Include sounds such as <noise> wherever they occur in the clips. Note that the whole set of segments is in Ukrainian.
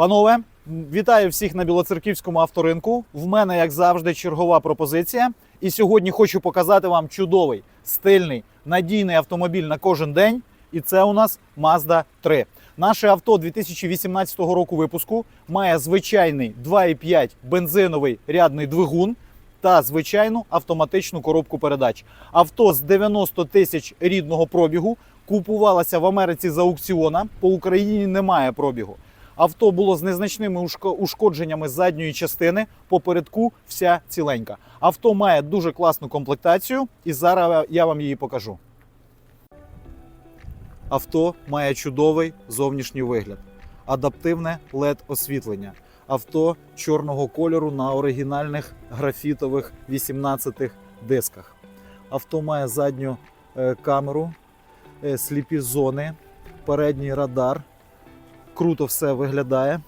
Панове, вітаю всіх на Білоцерківському авторинку. В мене, як завжди, чергова пропозиція. І сьогодні хочу показати вам чудовий, стильний, надійний автомобіль на кожен день. І це у нас Mazda 3. Наше авто 2018 року випуску має звичайний 2,5 бензиновий рядний двигун та звичайну автоматичну коробку передач. Авто з 90 тисяч рідного пробігу купувалося в Америці за аукціона. По Україні немає пробігу. Авто було з незначними ушкодженнями задньої частини. Попередку вся ціленька. Авто має дуже класну комплектацію, і зараз я вам її покажу. Авто має чудовий зовнішній вигляд, адаптивне led освітлення. Авто чорного кольору на оригінальних графітових 18 дисках. Авто має задню е, камеру, е, сліпі зони, передній радар. Круто все виглядає.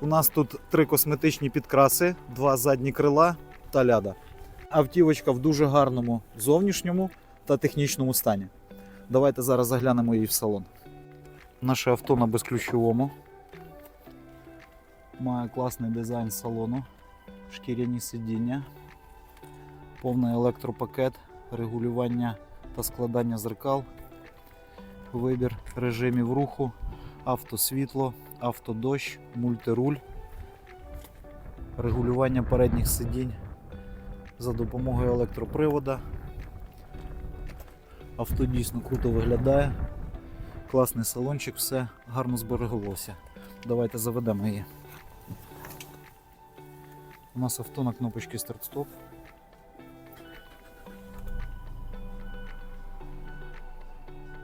У нас тут три косметичні підкраси, два задні крила та ляда. Автівочка в дуже гарному зовнішньому та технічному стані. Давайте зараз заглянемо її в салон. Наше авто на безключовому. Має класний дизайн салону, шкіряні сидіння, повний електропакет, регулювання та складання зеркал, вибір режимів руху, автосвітло, автодощ, мультируль, регулювання передніх сидінь за допомогою електропривода. Авто дійсно круто виглядає. Класний салончик, все гарно збереглося. Давайте заведемо її. У нас авто на кнопочці старт-стоп.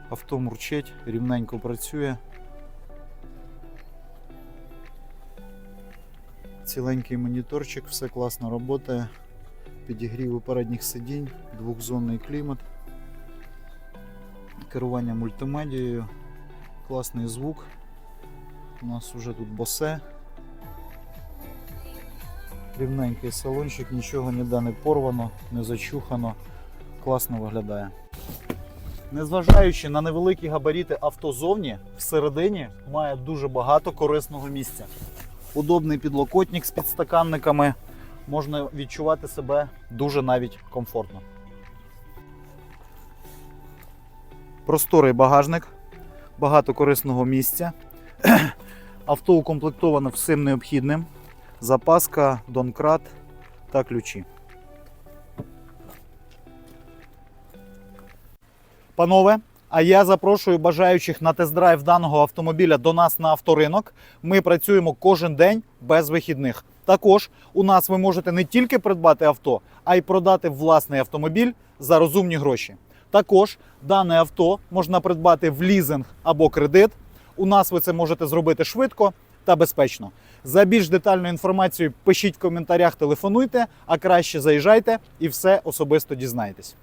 Авто мурчить, рівненько працює. Ціленький моніторчик, все класно працює. Підігрів передніх сидінь, двохзонний клімат, керування мультимедією, класний звук. У нас вже тут босе. Рівненький салончик, нічого ніде не порвано, не зачухано. Класно виглядає. Незважаючи на невеликі габаріти авто зовні, всередині має дуже багато корисного місця. Удобний підлокотник з підстаканниками. Можна відчувати себе дуже навіть комфортно. Просторий багажник, багато корисного місця. <clears throat> Авто укомплектовано всім необхідним. Запаска, донкрат та ключі. Панове, а я запрошую бажаючих на тест-драйв даного автомобіля до нас на авторинок. Ми працюємо кожен день без вихідних. Також у нас ви можете не тільки придбати авто, а й продати власний автомобіль за розумні гроші. Також дане авто можна придбати в лізинг або кредит. У нас ви це можете зробити швидко та безпечно. За більш детальною інформацією пишіть в коментарях, телефонуйте, а краще заїжджайте і все особисто дізнаєтесь.